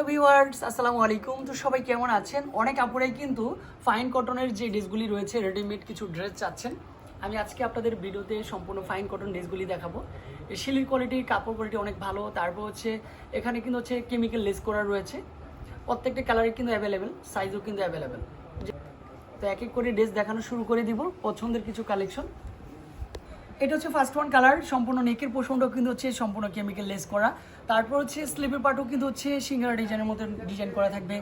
Hello viewers আসসালামু আলাইকুম তো সবাই কেমন আছেন? অনেক আপুরাই কিন্তু ফাইন কটনের যে ড্রেসগুলি রয়েছে রেডিমেড কিছু ড্রেস চাচ্ছেন। আমি আজকে আপনাদের ভিডিওতে সম্পূর্ণ ফাইন কটন ড্রেসগুলি দেখাবো। শিলির কোয়ালিটির কাপড় কোয়ালিটি অনেক ভালো। তারপর হচ্ছে, এখানে কিন্তু হচ্ছে কেমিক্যাল লেস করা রয়েছে। প্রত্যেকটা কালারই কিন্তু অ্যাভেলেবেল সাইজও কিন্তু অ্যাভেলেবেল তো এক এক করে ড্রেস দেখানো শুরু করে দিব, পছন্দের কিছু কালেকশন এটা হচ্ছে ফার্স্ট ওয়ান কালার সম্পূর্ণ নেকের পোষণটাও কিন্তু হচ্ছে সম্পূর্ণ কেমিক্যাল লেস করা। তারপর হচ্ছে স্লিপের পার্টও কিন্তু হচ্ছে সিঙ্গারা ডিজাইনের মতো ডিজাইন করা থাকবে।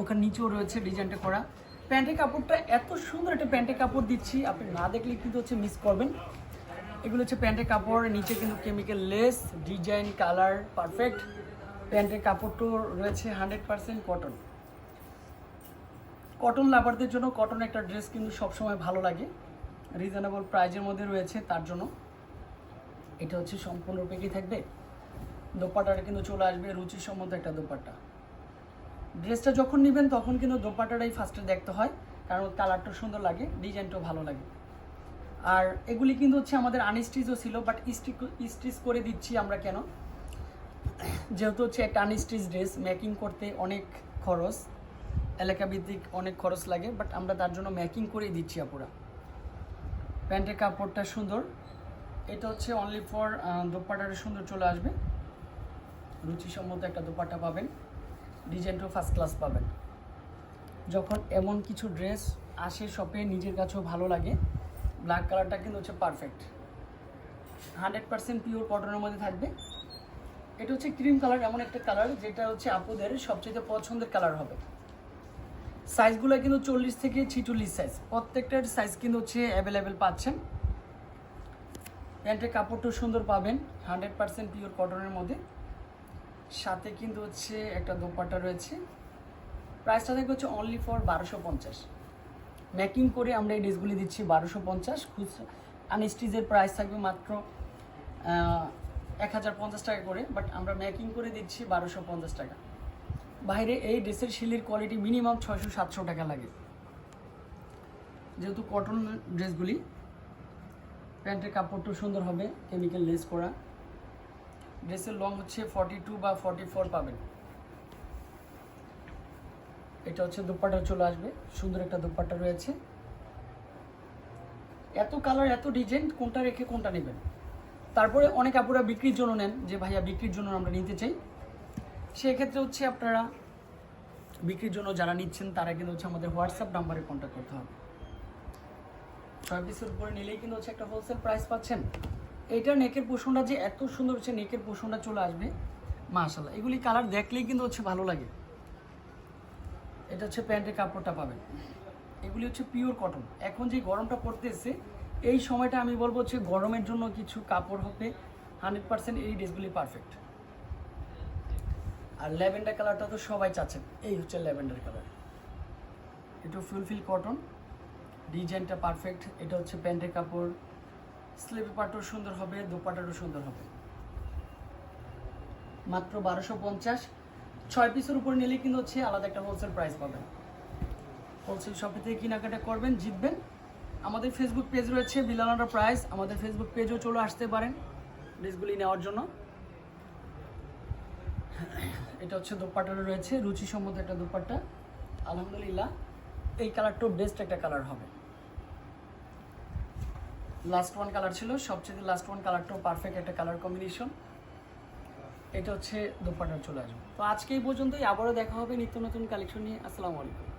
ওখানে নিচেও রয়েছে ডিজাইনটা করা। প্যান্টের কাপড়টা এত সুন্দর একটা প্যান্টের কাপড় দিচ্ছি, আপনি না দেখলে কিন্তু হচ্ছে মিস করবেন। এগুলো হচ্ছে প্যান্টের কাপড়, নিচে কিন্তু chemical lace design colour perfect প্যান্টের কাপড়টাও রয়েছে হান্ড্রেড পার্সেন্ট কটন কটন লাভারদের জন্য কটন একটা ড্রেস কিন্তু সবসময় ভালো লাগে। রিজনেবল প্রাইজের মধ্যে রয়েছে, তার জন্য এটা হচ্ছে সম্পূর্ণরূপে কি থাকবে? দোপাটাটা কিন্তু চলে আসবে রুচির সম্মত একটা দোপাট্টা। ড্রেসটা যখন নেবেন তখন কিন্তু দোপাট্টাটাই ফার্স্টে দেখতে হয়, কারণ কালারটা সুন্দর লাগে ডিজাইনটাও ভালো লাগে। আর এগুলি কিন্তু হচ্ছে আমাদের আনস্টিচও ছিল বাট স্টিচ স্টিচ করে দিচ্ছি আমরা কেন? যেহেতু হচ্ছে একটা আনস্টিচ ড্রেস মেকিং করতে অনেক খরচ, এলাকাভিত্তিক অনেক খরচ লাগে বাট আমরা তার জন্য মেকিং করে দিচ্ছি আপুরা। প্যান্টের কাপড়টা সুন্দর। এটা হচ্ছে অনলি ফর দোপাট্টাটা সুন্দর চলে আসবে। রুচিসম্মত একটা দোপাট্টা পাবেন। ডিজাইনটাও ফার্স্ট ক্লাস পাবেন। যখন এমন কিছু ড্রেস আসে শপে নিজের কাছেও ভালো লাগে। ব্ল্যাক কালারটা কিন্তু হচ্ছে পারফেক্ট হান্ড্রেড পার্সেন্ট পিওর কটনের মধ্যে থাকবে। এটা হচ্ছে ক্রিম কালার এমন একটা কালার যেটা হচ্ছে আপুদের সবচেয়ে পছন্দের কালার হবে। সাইজগুলো কিন্তু চল্লিশ থেকে ছিচল্লিশ সাইজ প্রত্যেকটার সাইজ কিন্তু হচ্ছে অ্যাভেলেবেল পাচ্ছেন। প্যান্টের কাপড়টাও সুন্দর পাবেন হান্ড্রেড পার্সেন্ট পিওর কটনের মধ্যে। সাথে কিন্তু হচ্ছে একটা দোপাট্টা রয়েছে। প্রাইসটা থাকবে হচ্ছে অনলি ফর বারোশো পঞ্চাশ। ম্যাকিং করে আমরা এই ড্রেসগুলি দিচ্ছি বারোশো পঞ্চাশ। খুচরা আনস্টিজের প্রাইস থাকবে মাত্র এক হাজার পঞ্চাশ টাকা করে বাট আমরা ম্যাকিং করে দিচ্ছি বারোশো পঞ্চাশ টাকা। বাইরে এই ড্রেসের শিলির কোয়ালিটি মিনিমাম ছয়শো, সাতশো টাকা লাগে। যেহেতু কটন ড্রেসগুলি, প্যান্টের কাপড়টা সুন্দর হবে কেমিক্যাল লেস করা ড্রেসের লং হচ্ছে ফর্টি টু বা ফর্টি ফোর পাবেন। এটা হচ্ছে দুপাট্টা চলে আসবে, সুন্দর একটা দুপাট্টা রয়েছে। এত কালার এত ডিজাইন কোনটা রেখে কোনটা নেবেন? তারপরে অনেক আপুরা বিক্রির জন্য নেন, যে ভাইয়া বিক্রির জন্য আমরা নিতে চাই। সেক্ষেত্রে হচ্ছে আপনারা বিক্রির জন্য যারা নিচ্ছেন তারা কিন্তু হচ্ছে আমাদের হোয়াটসঅ্যাপ নাম্বারে কন্ট্যাক্ট করতে হবে। ছয় পিসের উপরে নিলেই কিন্তু হচ্ছে একটা হোলসেল প্রাইস পাচ্ছেন। এটা নেকের পোষণটা যে এত সুন্দর হচ্ছে নেকের পোষণটা চলে আসবে মাশাল্লাহ এগুলি কালার দেখলেই কিন্তু হচ্ছে ভালো লাগে। এটা হচ্ছে প্যান্টের কাপড়টা পাবেন। এগুলি হচ্ছে পিওর কটন এখন যে গরমটা পড়তেছে, এই সময়টা আমি বলব হচ্ছে গরমের জন্য কিছু কাপড় হবে। হান্ড্রেড পার্সেন্ট এই ড্রেসগুলি পারফেক্ট আর ল্যাভেন্ডার কালারটা তো সবাই চাচ্ছেন এই হচ্ছে ল্যাভেন্ডার কালার। একটু ফুলফিল কটন। ডিজাইনটা পারফেক্ট। এটা হচ্ছে প্যান্টের কাপড়। স্লিপ পাটও সুন্দর হবে, দোপাটারও সুন্দর হবে। মাত্র বারোশো পঞ্চাশ। ছয় পিসের উপর নিলে কিন্তু হচ্ছে আলাদা একটা হোলসেল প্রাইস পাবেন। হোলসেল শপে থেকে কেনাকাটা করবেন, জিতবেন। আমাদের ফেসবুক পেজ রয়েছে বিলানাটা প্রাইস আমাদের ফেসবুক পেজও চলে আসতে পারেন। ড্রেসগুলি নেওয়ার জন্য। এটা হচ্ছে দোপাট্টাটা রয়েছে রুচি সম্মত একটা দোপাট্টা। আলহামদুলিল্লাহ, এই কালারটাও বেস্ট একটা কালার হবে। লাস্ট ওয়ান কালার ছিল, সবচেয়ে লাস্ট ওয়ান কালারটাও পারফেক্ট একটা কালার কম্বিনেশন এটা হচ্ছে দোপাট্টা চলে আসবে। তো আজকে এই পর্যন্তই, আবারও দেখা হবে নিত্য নতুন কালেকশন নিয়ে। আসসালামু আলাইকুম।